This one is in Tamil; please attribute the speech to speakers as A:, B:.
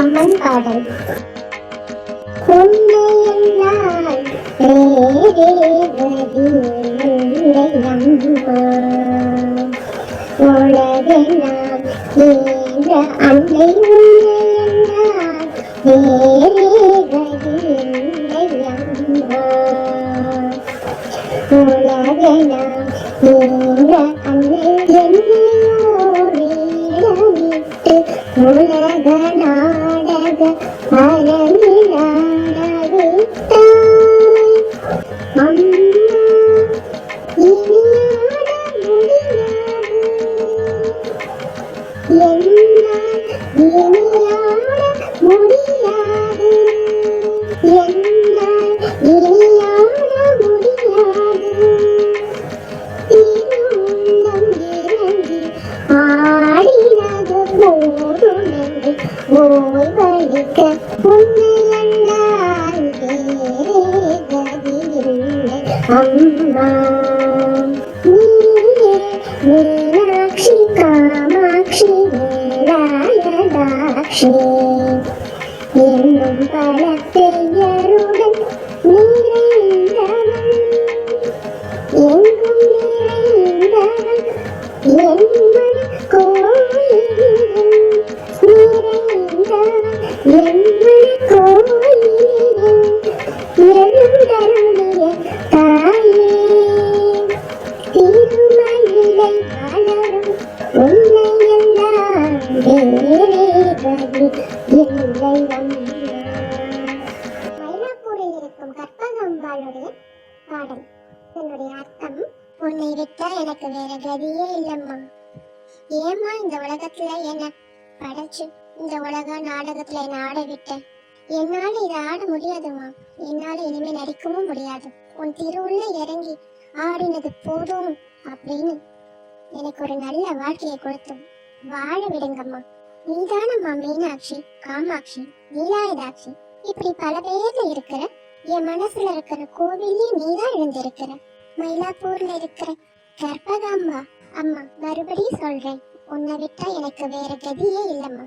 A: அம்மன் பாடல் உன்னையல்லால் வேறே கதியில்லை வீடமிட்டு உலக நாடக அரங்கிலாடவிட்டாய். அம்மா, இனியாட முடியாது. என்னால் இனியாட முடியாது. போதுமென்று உன்னையல்லால் வேறே கதியில்லை அம்மா நீயே மீனாட்சி காமாட்சி. வேலாயதாட்சி என்னும் பல பெயருடன் நிறைந்தவள் எங்கும் நிறைந்தவன் மயிலாப்பூரில் இருக்கும் கற்பகம்பாளுடைய பாடல். இதனுடைய அர்த்தம் உன்னை விட்டா எனக்கு வேற கதியே இல்லம்மா. ஏம்மா இந்த உலகத்துல என்ன படைச்சு இந்த உலக நாடகத்துல என்ன ஆட விட்ட? என்னால இதை ஆட முடியாதுமா என்னால இனிமே நடிக்கவும் முடியாது. உன் திருவுள்ள இறங்கி ஆடினது போதும் அப்படின்னு எனக்கு ஒரு நல்ல வாழ்க்கையை கொடுத்தோம். வாழ விடுங்கம்மா. நீதானம்மா மீனாட்சி காமாட்சி நீலாயதாட்சி. இப்படி பல பேர்ல இருக்கிற என் மனசுல இருக்கிற கோவிலே நீதான் எழுந்திருக்கிற. மயிலாப்பூர்ல இருக்கிற கற்பகாம்பா அம்மா மறுபடியும் சொல்றேன். உன்னை விட்டா எனக்கு வேற கதியே இல்லம்மா.